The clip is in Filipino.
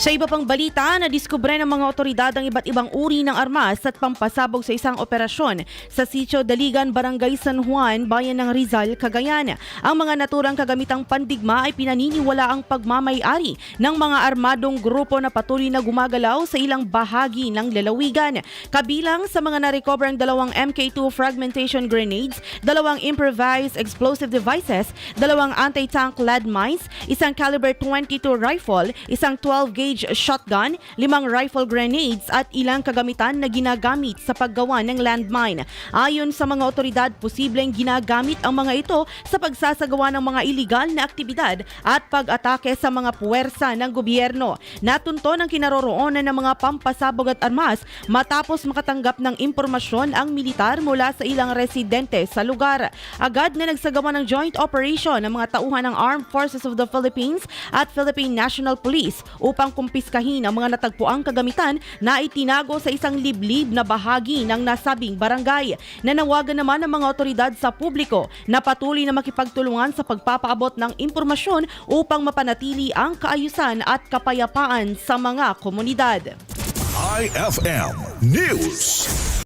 Sa iba pang balita, nadiskubre ng mga otoridad ang iba't ibang uri ng armas at pampasabog sa isang operasyon sa Sitio Daligan, Barangay San Juan, Bayan ng Rizal, Cagayan. Ang mga naturang kagamitang pandigma ay pinaniniwala ang pagmamayari ng mga armadong grupo na patuloy na gumagalaw sa ilang bahagi ng lalawigan. Kabilang sa mga narecover ang dalawang MK2 fragmentation grenades, dalawang improvised explosive devices, dalawang anti-tank lead mines, isang caliber 22 rifle, isang 12-gauge shotgun, limang rifle grenades at ilang kagamitan na ginagamit sa paggawa ng landmine. Ayon sa mga otoridad, posibleng ginagamit ang mga ito sa pagsasagawa ng mga iligal na aktibidad at pag-atake sa mga puwersa ng gobyerno. Natunton ang kinaroroonan ng mga pampasabog at armas matapos makatanggap ng impormasyon ang militar mula sa ilang residente sa lugar. Agad na nagsagawa ng joint operation ng mga tauhan ng Armed Forces of the Philippines at Philippine National Police upang kumpiskahin ang mga natagpuang kagamitan na itinago sa isang liblib na bahagi ng nasabing barangay. Nanawagan naman ng mga otoridad sa publiko na patuloy na makipagtulungan sa pagpapaabot ng impormasyon upang mapanatili ang kaayusan at kapayapaan sa mga komunidad. IFM News.